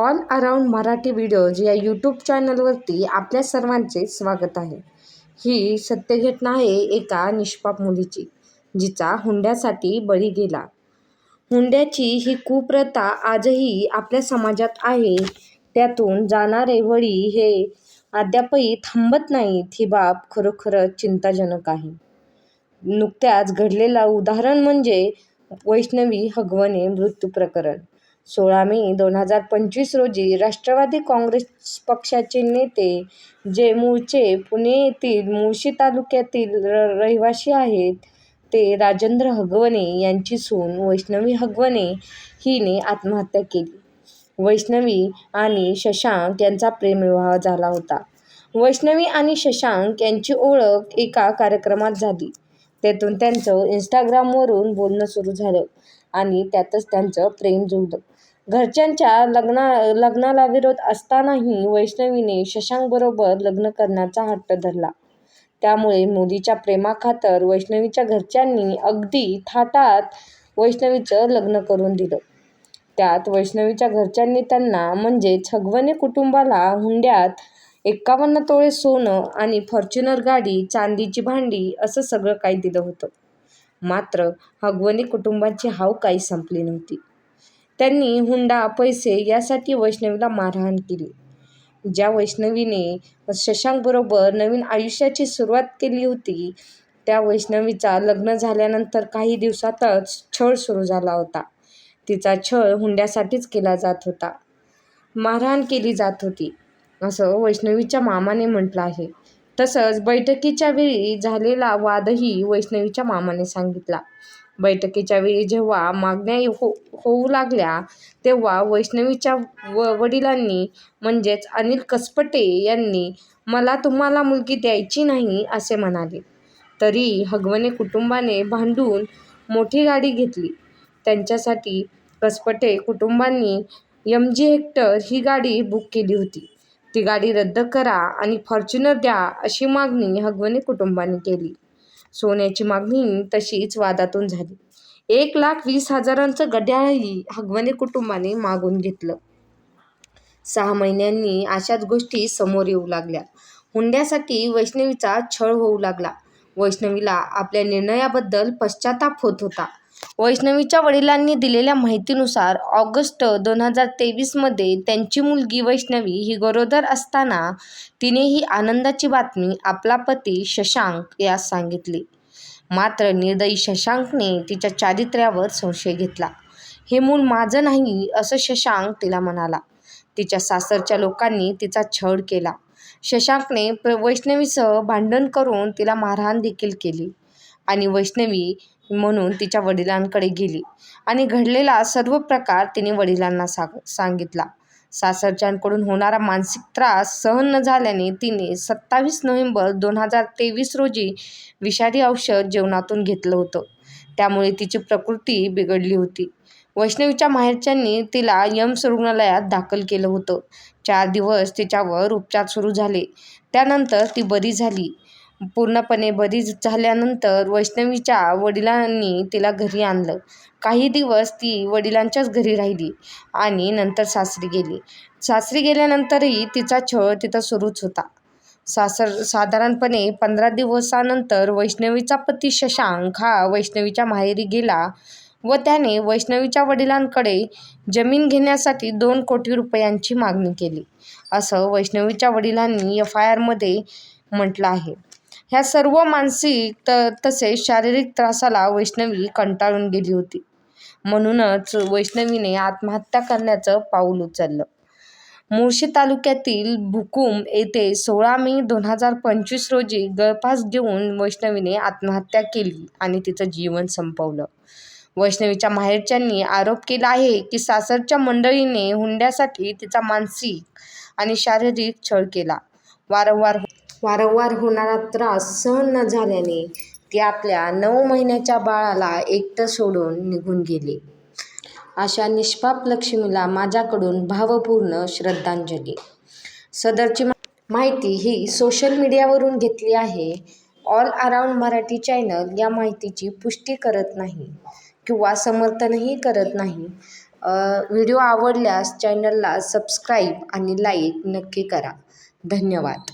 All around Marathi videos या YouTube चॅनलवरती आपल्या सर्वांचे स्वागत आहे. ही सत्यघटना आहे एका निष्पाप मुलीची जिचा हुंड्यासाठी बळी गेला. हुंड्याची ही कुप्रथा आजही आपल्या समाजात आहे. त्यातून जाणारे वळी हे अद्यापही थांबत नाहीत ही बाब खरोखरच चिंताजनक आहे. नुकत्याच घडलेलं उदाहरण म्हणजे वैष्णवी हगवणे मृत्यू प्रकरण. सोळा मे दोन हजार पंचवीस रोजी राष्ट्रवादी काँग्रेस पक्षाचे नेते जे मूळचे पुणे येथील मुळशी तालुक्यातील र रहिवासी आहेत ते राजेंद्र हगवणे यांची सून वैष्णवी हगवणे हिने आत्महत्या केली. वैष्णवी आणि शशांक यांचा प्रेमविवाह झाला होता. वैष्णवी आणि शशांक यांची ओळख एका कार्यक्रमात झाली. तेथून त्यांचं इंस्टाग्रामवरून बोलणं सुरू झालं. आणि त्यातच त्यांचं प्रेम जुळलं. घरच्यांच्या लग्ना लग्नाला विरोध असतानाही वैष्णवीने शशांकबरोबर लग्न करण्याचा हट्ट धरला. त्यामुळे मुलीच्या प्रेमाखातर वैष्णवीच्या घरच्यांनी अगदी थाटात वैष्णवीचं लग्न करून दिलं. त्यात वैष्णवीच्या घरच्यांनी त्यांना म्हणजे छगवने कुटुंबाला हुंड्यात एकावन्न तोळे सोनं आणि फॉर्च्युनर गाडी चांदीची भांडी असं सगळं काही दिलं होतं. मात्र हगवणे कुटुंबाची हाव काही संपली नव्हती. त्यांनी हुंडा पैसे यासाठी वैष्णवीला मारहाण केली. ज्या वैष्णवीने शशांकबरोबर नवीन आयुष्याची सुरुवात केली होती त्या वैष्णवीचा लग्न झाल्यानंतर काही दिवसातच छळ सुरू झाला होता. तिचा छळ हुंड्यासाठीच केला जात होता. मारहाण केली जात होती असं वैष्णवीच्या मामाने म्हटलं आहे. तसंच बैठकीच्या वेळी झालेला वादही वैष्णवीच्या मामाने सांगितला. बैठकीच्या वेळी जेव्हा मागण्या हो होऊ लागल्या तेव्हा वैष्णवीच्या व वडिलांनी म्हणजेच अनिल कसपटे यांनी मला तुम्हाला मुलगी द्यायची नाही असे म्हणाले. तरी हगवणे कुटुंबाने भांडून मोठी गाडी घेतली. त्यांच्यासाठी कसपटे कुटुंबांनी एम जी हेक्टर ही गाडी बुक केली होती. ती गाडी रद्द करा आणि फॉर्च्युनर द्या अशी मागणी हगवणे कुटुंबाने केली. सोन्याची मागणी तशीच वादातून झाली. एक लाख वीस हजारांचं गड्याळही हगवणे कुटुंबाने मागून घेतलं. सहा महिन्यांनी अशाच गोष्टी समोर येऊ लागल्या. हुंड्यासाठी वैष्णवीचा छळ होऊ लागला. वैष्णवीला आपल्या निर्णयाबद्दल पश्चाताप होत होता. वैष्णवीच्या वडिलांनी दिलेल्या माहितीनुसार ऑगस्ट दोन हजार तेवीसमध्ये त्यांची मुलगी वैष्णवी ही गरोदर असताना तिने ही आनंदाची बातमी आपला पती शशांक यास सांगितली. मात्र निर्दयी शशांकने तिच्या चारित्र्यावर संशय घेतला. हे मूल माझं नाही असं शशांक तिला म्हणाला. तिच्या सासरच्या लोकांनी तिचा छळ केला. शशांकने प्र वैष्णवीसह भांडण करून तिला मारहाण देखील केली. आणि वैष्णवी म्हणून तिच्या वडिलांकडे गेली. आणि घडलेला सर्व प्रकार तिने वडिलांना साग सांगितला. सासरच्यांकडून होणारा मानसिक त्रास सहन न झाल्याने तिने सत्तावीस नोव्हेंबर दोन हजार तेवीस रोजी विषारी औषध जेवणातून घेतलं होतं. त्यामुळे तिची प्रकृती बिघडली होती. वैष्णवीच्या माहेरच्यांनी तिला यम्स रुग्णालयात दाखल केलं होतं. चार दिवस तिच्यावर उपचार सुरू झाले. त्यानंतर ती बरी झाली. पूर्णपणे बरी झाल्यानंतर वैष्णवीच्या वडिलांनी तिला घरी आणलं. काही दिवस ती वडिलांच्याच घरी राहिली आणि नंतर सासरी गेली. सासरी गेल्यानंतरही तिचा छळ तिथं सुरूच होता. सासर साधारणपणे पंधरा दिवसानंतर वैष्णवीचा पती शशांक हा वैष्णवीच्या माहेरी गेला व त्याने वैष्णवीच्या वडिलांकडे जमीन घेण्यासाठी दोन कोटी रुपयांची मागणी केली. असं वैष्णवीच्या वडिलांनी एफ आय आरमध्ये म्हटलं आहे. ह्या सर्व मानसिक त तसेच शारीरिक त्रासाला वैष्णवी कंटाळून गेली होती. म्हणूनच वैष्णवीने आत्महत्या करण्याचं पाऊल उचललं. मुळशी तालुक्यातील भुकुम येथे सोळा मे दोन हजार पंचवीस रोजी गळफास घेऊन वैष्णवीने आत्महत्या केली आणि तिचं जीवन संपवलं. वैष्णवीच्या माहेरच्यांनी आरोप केला आहे की सासरच्या मंडळीने हुंड्यासाठी तिचा मानसिक आणि शारीरिक छळ केला. वारंवार वारंवार होणारा त्रास सहन न झाल्याने ती आपल्या नऊ महिन्याच्या बाळाला एकटं सोडून निघून गेली. अशा निष्पाप लक्ष्मीला माझ्याकडून भावपूर्ण श्रद्धांजली. सदरची माहिती ही सोशल मीडियावरून घेतली आहे. ऑल अराऊंड मराठी चॅनल या माहितीची पुष्टी करत नाही किंवा समर्थनही करत नाही. व्हिडिओ आवडल्यास चॅनलला सबस्क्राईब आणि लाईक नक्की करा. धन्यवाद.